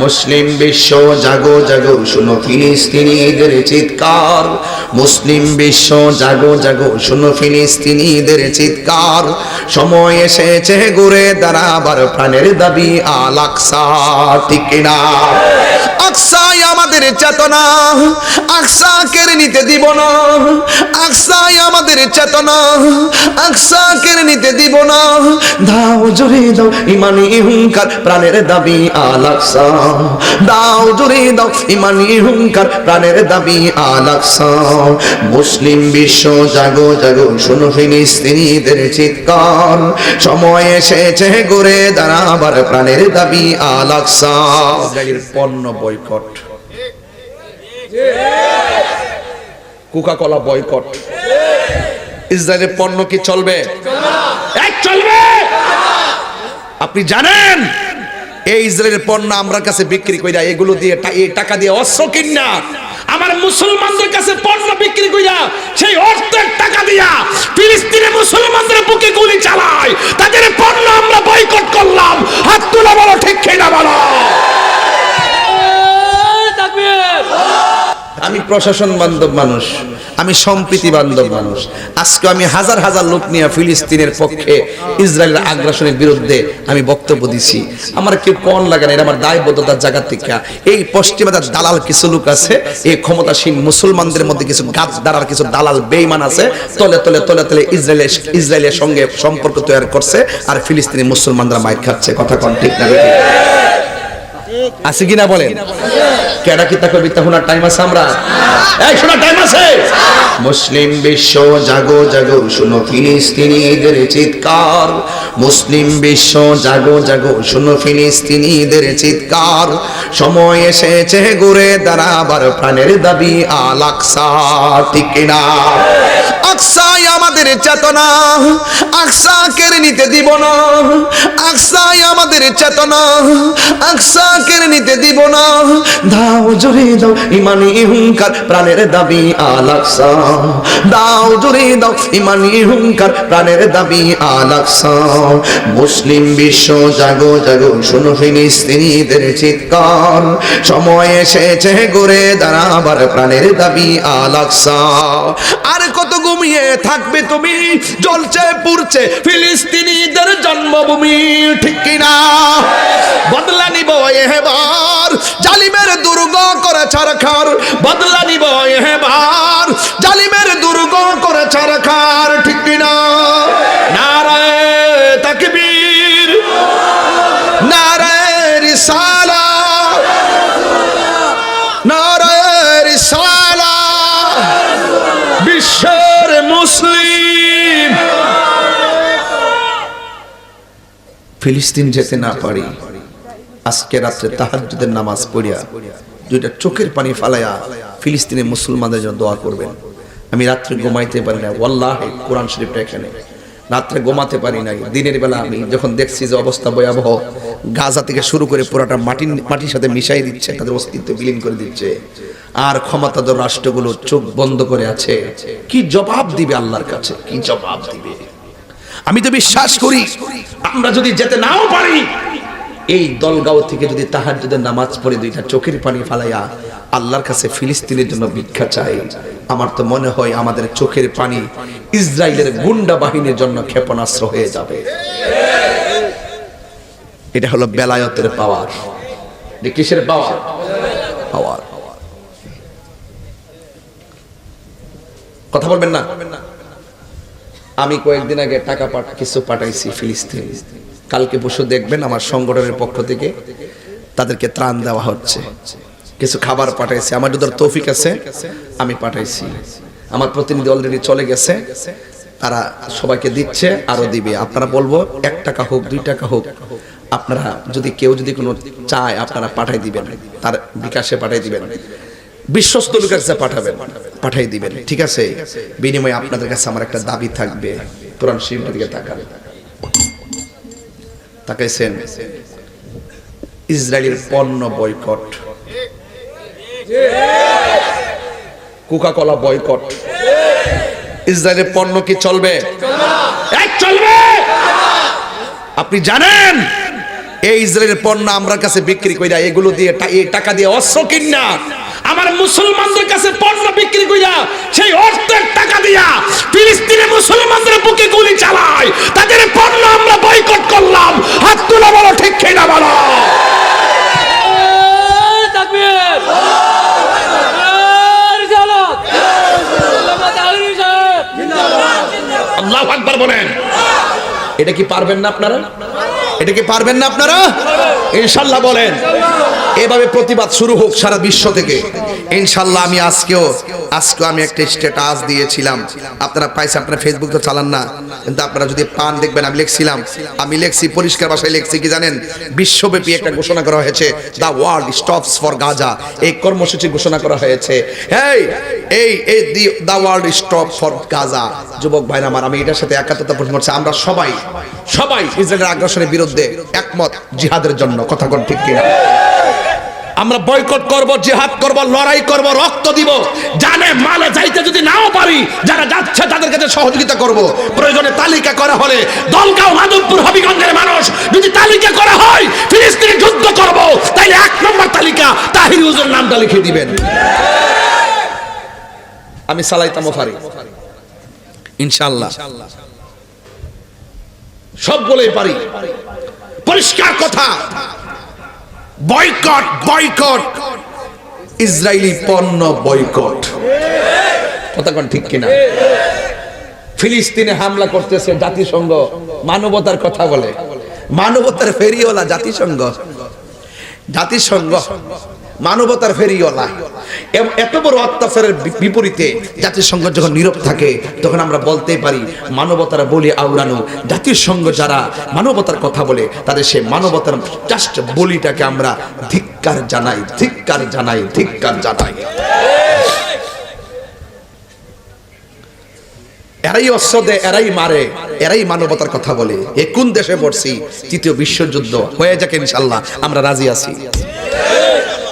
মুসলিম বিশ্ব, জাগো জাগো, শুনো ফিলিস্তিনিদের চিৎকার। মুসলিম বিশ্ব, জাগো জাগো, শুনো ফিলিস্তিনিদের চিৎকার। সময় এসেছে ঘুরে দাঁড়াবার প্রাণের দাবি আল আকসা কিনা? আকসাই আমাদের চেতনা। আকসা কেড়ে নিতে দিব না। আকসাই আমাদের চেতনা। আকসা কেড়ে নিতে দিব না। দাও জোরে দাও ইমানি হুঙ্কার, প্রাণের দাবি আল আকসা। দাও জোরে দাও ইমানি হুঙ্কার, প্রাণের দাবি আল আকসা। মুসলিম বিশ্ব, জাগো জাগো, শোনো ফিলিস্তিনিদের চিৎকার। সময় এসেছে ঘুরে দাঁড়াবার, প্রাণের দাবি আল আকসা। ইসরায়েলের পণ্য বয়কট। কোকা কলা বয়কট ইসরায়েলের পণ্য কি চলবে? চলবে আপনি জানেন এই ইসরায়েলের পণ্য আমরা কাছে বিক্রি কইরা এগুলো দিয়ে টাকা দিয়ে অস্ত্র কিনা আমার মুসলমানদের কাছে পণ্য বিক্রি কইরা সেই অর্থের টাকা দিয়া ফিলিস্তিনে মুসলমানদের বুকে গুলি চালায়। তাদের পণ্য আমরা বয়কট করলাম। হাত তুলে বলো ঠিক খেলা বলো? আমি প্রশাসন বান্ধব মানুষ, আমি সম্প্রীতি বান্ধব মানুষ। আজকে আমি হাজার হাজার লোক নিয়ে ফিলিস্তিনের পক্ষে ইসরায়েলের আগ্রাসনের বিরুদ্ধে আমি বক্তব্য দিছি। আমার কেউ কন লাগে না এটা আমার দায়বদ্ধতার জায়গা থেকে। এই পশ্চিমাদার দালাল কিছু লোক আছে, এই ক্ষমতাসীন মুসলমানদের মধ্যে কিছু গাছ দাঁড়ার কিছু দালাল বেইমান আছে, তলে তলে তলে তলে ইসরায়েলের ইসরায়েলের সঙ্গে সম্পর্ক তৈরি করছে আর ফিলিস্তিনি মুসলমানরা মাইর খাচ্ছে। কথা কন ঠিক না? আছে কিনা বলেন? কেডা কি তাকে বিদ্যা শোনার টাইম আছে আমরা? এই, শোনার টাইম আছে। মুসলিম বিশ্ব জাগো জাগো, শুনো ফিলিস্তিনিদের চিৎকার। মুসলিম বিশ্ব জাগো জাগো, শুনো ফিলিস্তিনিদের চিৎকার। সময় এসেছে ঘুরে দাঁড়াবার প্রাণের দাবি আল আকসা, ঠিক আকসাই আমাদের চেতনা আকসা কেড়ে নিতে দিব না। আকসাই আমাদের চেতনা, আকসা কেড়ে নিতে দিব না। দাও জোরে দাও ইমানি হুঙ্কার, প্রাণের দাবি আল আকসা। দাও জোরে দাও ইমানি হুঙ্কার, প্রাণের দাবি আল আকসা। মুসলিম বিশ্ব, জাগো জাগো, শোনো ফিলিস্তিনিদের চিৎকার। সময় এসেছে ঘুরে দাঁড়াবার প্রাণের দাবি আল আকসা। আর কত ঘুমিয়ে থাকবে তুমি, জ্বলছে, পুড়ছে, ফিলিস্তিনিদের জন্মভূমি, ঠিক কিনা? বদলা নিব এবার জালিমের দুর্গ করে ছাড়খার। বদলা নিব এবার জালিমের দুর্গ করে ছারখার ফিলিস্তিন যেতে না পারি। আজকে রাত্রে তাহাজ্জুদের নামাজ পড়িয়া দুইটা চোখের পানি ফালাইয়া ফিলিস্তিনের মুসলমানদের জন্য দোয়া করবেন। আমি রাত্রে ঘুমাইতে পারি না। ওয়াল্লাহ, কোরআন শরীফটা এখানে। রাত্রে ঘুমাতে পারি নাই। দিনের বেলা আমি যখন দেখছি যে অবস্থা ভয়াবহ, গাজা থেকে শুরু করে পুরাটা মাটি মাটির সাথে মিশাই দিচ্ছে, তাদের অস্তিত্ব বিলীন করে দিচ্ছে। আর ক্ষমতাধর রাষ্ট্রগুলো চোখ বন্ধ করে আছে। কি জবাব দিবে আল্লাহর কাছে? কি জবাব দিবে? আমি তো বিশ্বাস করি, আমরা যদি যেতে নাও পারি, এই দলগাঁও থেকে যদি তাহার যদি নামাজ পড়ে দুইটা চোখের পানি ফালাইয়া আল্লাহর কাছে ফিলিস্তিনের জন্য ভিক্ষা চাই, আমার তো মনে হয় আমাদের চোখের পানি ইসরায়েলের গুন্ডা বাহিনীর জন্য ক্ষেপণাস্ত্র হয়ে যাবে। এটা হলো বেলায়তের পাওয়ার। কিসের পাওয়ার? পাওয়ার। কথা বলবেন না? আমি কয়েকদিন আগে টাকা কিছু পাঠাইছি ফিলিস্তিন। কালকে পরশু দেখবেন আমার সংগঠনের পক্ষ থেকে তাদেরকে ত্রাণ দেওয়া হচ্ছে। কিছু খাবার পাঠাইছি। আমার যদি তৌফিক আছে, আমি পাঠাইছি। আমার প্রতিনিধি অলরেডি চলে গেছে। তারা সবাইকে দিচ্ছে, আরও দিবে। আপনারা বলব, এক টাকা হোক, দুই টাকা হোক, আপনারা যদি কেউ যদি কোনো চায়, আপনারা পাঠাই দিবেন। তার বিকাশে পাঠাই দিবেন। বিশ্বস্ত লোকের কাছে পাঠাবেন। পাঠাই দিবেন ঠিক আছে? বিনিময়ে আপনাদের কাছে আমার একটা দাবি থাকবে। কোরআন শরীফের দিকে তাকাবেন তাকাইছেন? ইসরায়েলের পণ্য বয়কট। কোকা কলা বয়কট। ইসরায়েলের পণ্য কি চলবে? চলবে! আপনি জানেন? এই ইসরায়েলের পণ্য আমরা কাছে বিক্রি কইরা এগুলো দিয়ে এই টাকা দিয়ে অস্ত্র কিনা। আমার মুসলমানদের কাছে পণ্য বিক্রি কইরা সেই অর্থের টাকা দিয়া ফিলিস্তিনে মুসলমানদের বুকে গুলি চালায়। তাদের পণ্য আমরা বয়কট করলাম। হাত তুলে বলো ঠিক কিনা বলো? আল্লাহু আকবার বলেন। এটা কি পারবেন না আপনারা? এটা কি পারবেন না আপনারা? ইনশাল্লাহ বলেন। এভাবে প্রতিবাদ শুরু হোক সারা বিশ্ব থেকে। ইনশাল্লাহ আমি আজকেও আজকেও আমি একটা স্ট্যাটাস দিয়েছিলাম। আপনারা পাইছে, আপনারা ফেসবুক তো চালান না। কিন্তু আপনারা যদি পান, দেখবেন আমি লিখছিলাম। আমি লিখছি, পরিষ্কার ভাষায় লিখছি, কি জানেন? বিশ্বব্যাপী একটা ঘোষণা করা হয়েছে the world stops for Gaza এই কর্মসূচি ঘোষণা করা হয়েছে। এই এই এই the world stop for Gaza যুবক ভাইরা আমার, আমি এটার সাথে একাত্মতা পোষণ করছি। আমরা সবাই সবাই ইসরায়েলের আগ্রাসনের বিরুদ্ধে একমত জিহাদের জন্য। কথা ঠিক কিনা? আমরা বয়কট করব জিহাদ করব, লড়াই করব, রক্ত দিব। জানে মালে যাইতে যদি নাও পারি, যারা যাচ্ছে তাদের কাছে সহযোগিতা করব। প্রয়োজনে তালিকা করা হলে দলগাঁও মাধবপুর হবিগঞ্জের মানুষ। যদি তালিকা করা হয়, ফিলিস্তিনে যুদ্ধ করব, তাইলে এক নম্বর তালিকা তাহির হুজুর নামটা লিখে দিবেন। আমি সালাইতাম ফারি ইনশাআল্লাহ। বলেই পারি। পরিষ্কার কথা। Boycott boycott. ইসরায়েলি পণ্য বয়কট। কোন ঠিক কিনা? ফিলিস্তিনে হামলা করতেছে জাতিসংঘ। মানবতার কথা বলে। মানবতার ফেরিওয়ালা জাতিসংঘ। জাতিসংঘ মানবতার ফেরিওয়ালা। এত বড় অত্যাচারের বিপরীতে জাতিসংঘ যখন নীরব থাকে, তখন আমরা বলতেই পারি, মানবতার বলি আওড়ানো। জাতিসংঘ যারা মানবতার কথা বলে, তাদের সে মানবতার জাস্ট বলিটাকে আমরা ধিক্কার জানাই ধিক্কার জানাই ধিক্কার জানাই। এরাই অস্ত্র দেয় এরাই মারে, এরাই মানবতার কথা বলে। এ কোন দেশে পড়ছি? তৃতীয় বিশ্বযুদ্ধ হয়ে যাক ইনশাল্লাহ, আমরা রাজি আছি।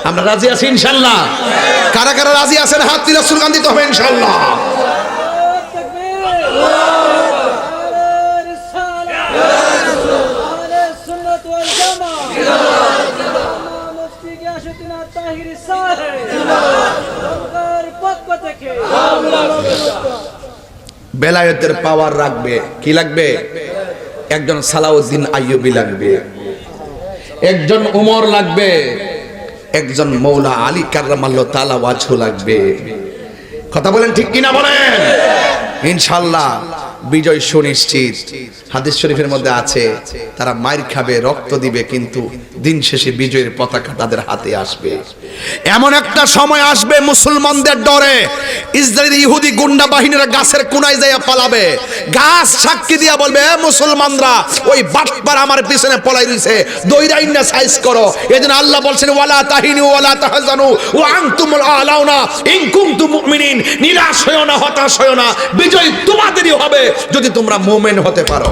আমরা রাজি আছি ইনশাল্লাহ। কারা কারা রাজি আছেন? হাত তুলে স্লোগান দিতে হবে ইনশাল্লাহ। বেলায়েতের পাওয়ার রাখবে। কি লাগবে? একজন সালাউদ্দিন আইয়ুবি লাগবে। একজন উমর লাগবে। একজন মৌলা আলী কার্রামাল্ল তালা ওয়াজু লাগবে। কথা বলেন ঠিক কিনা বলেন? ইনশাল্লাহ বিজয় সুনিশ্চিত। হাদিস শরীফের মধ্যে আছে, তারা মায়ের খাবে, রক্ত দিবে, কিন্তু দিন শেষে বিজয়ের পতাকা তাদের হাতে আসবে। এমন একটা সময় আসবে মুসলমানদের ডরে। ইসরায়েলি ইহুদি গুন্ডা বাহিনীরা গাছের কোনায় যাইয়া পালাবে। গাছ সাক্ষী দিয়া বলবে মুসলমানরা, ওই বাটপার আমার পিছনে পলাই রইছে। দইরাইন্না সাইজ করো। এজন্য আল্লাহ বলছেন, ওয়ালা তাহিনু, ওয়ালা তাহজানু, ওয়া আনতুমুল আলাউনা, ইন কুনতুম মুমিনিন, নিরাশ হয়ো না, হতাশ হয়ো না। বিজয় তোমাদেরই হবে যদি তোমরা মুমিন হতে পারো।